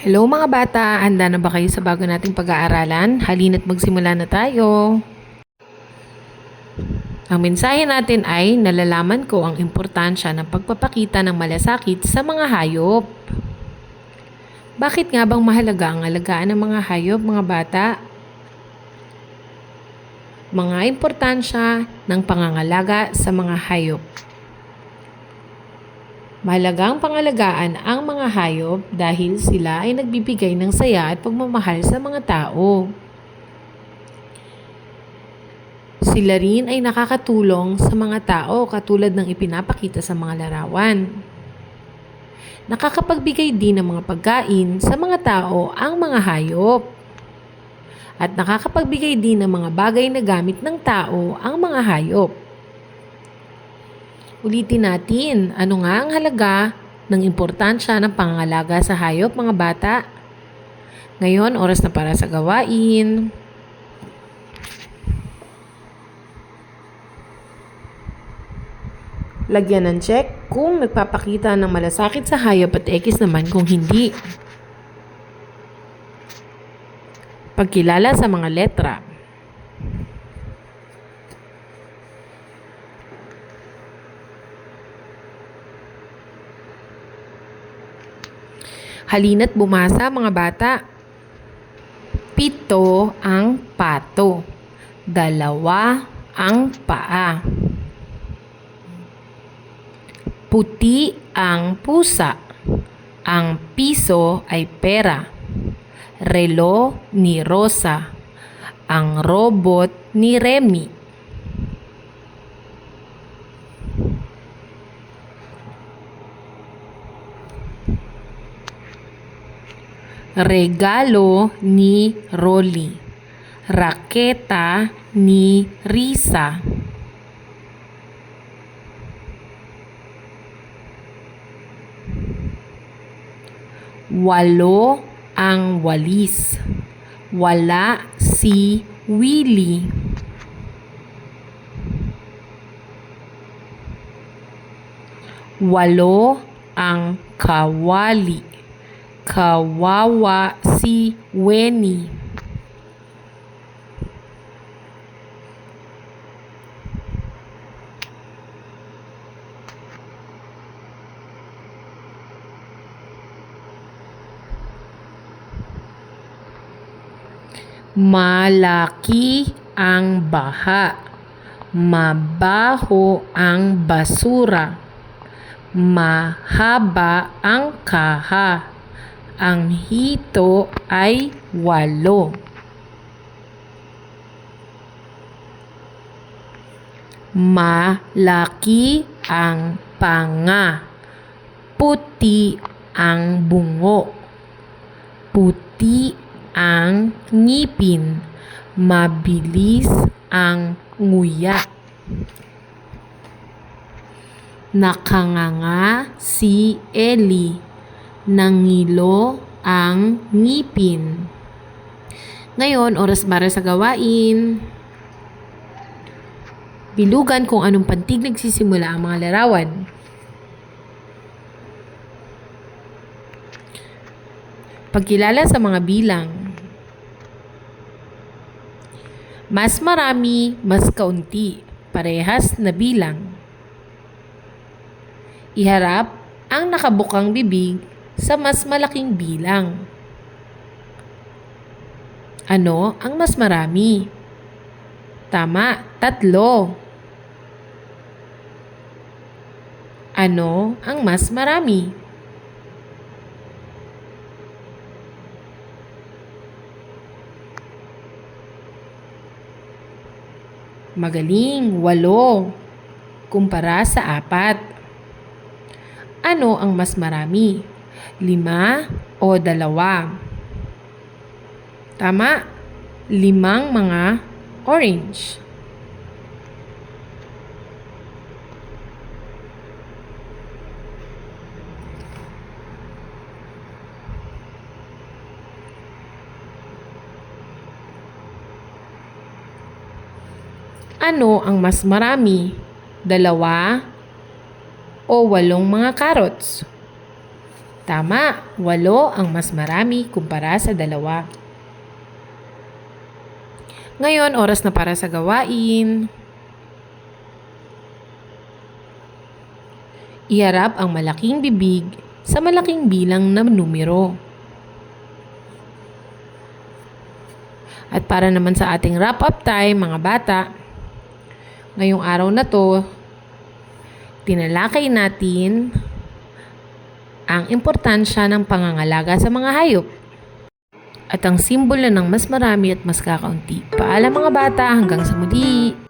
Hello mga bata, handa na ba kayo sa bago nating pag-aaralan? Halina't magsimula na tayo. Ang mensahe natin ay nalalaman ko ang importansya ng pagpapakita ng malasakit sa mga hayop. Bakit nga bang mahalaga ang alagaan ng mga hayop, mga bata? Mga importansya ng pangangalaga sa mga hayop. Mahalagang pangalagaan ang mga hayop dahil sila ay nagbibigay ng saya at pagmamahal sa mga tao. Sila rin ay nakakatulong sa mga tao katulad ng ipinapakita sa mga larawan. Nakakapagbigay din ng mga pagkain sa mga tao ang mga hayop. At nakakapagbigay din ng mga bagay na gamit ng tao ang mga hayop. Ulitin natin, ano nga ang halaga ng importansya ng pangangalaga sa hayop mga bata? Ngayon, oras na para sa gawain. Lagyan ng check kung nagpapakita ng malasakit sa hayop at X naman kung hindi. Pagkilala sa mga letra. Halina't bumasa mga bata. Pito ang pato. Dalawa ang paa. Puti ang pusa. Ang piso ay pera. Relo ni Rosa. Ang robot ni Remy. Regalo ni Rolly. Raketa ni Risa. Walo ang walis. Wala si Willie. Walo ang kawali. Kawawa si Weni. Malaki ang baha. Mabaho ang basura. Mahaba ang kaha. Ang hito ay walo. Malaki ang panga. Puti ang bungo. Puti ang ngipin. Mabilis ang nguya. Nakanganga si Ellie. Nangilo ang ngipin. Ngayon, oras para sa gawain. Bilugan kung anong pantig nagsisimula ang mga larawan. Pagkilala sa mga bilang. Mas marami, mas kaunti, parehas na bilang. Iharap ang nakabukang bibig sa mas malaking bilang. Ano ang mas marami? Tama, tatlo. Ano ang mas marami? Magaling, walo. Kumpara sa apat. Ano ang mas marami? Lima o dalawa? Tama, limang mga orange. Ano ang mas marami? Dalawa o walong mga carrots? Tama, walo ang mas marami kumpara sa dalawa. Ngayon, oras na para sa gawain. Iharap ang malaking bibig sa malaking bilang na numero. At para naman sa ating wrap-up time, mga bata, ngayong araw na to, tinalakay natin ang importansya ng pangangalaga sa mga hayop at ang simbolo ng mas marami at mas kakaunti. Paalam mga bata, hanggang sa muli!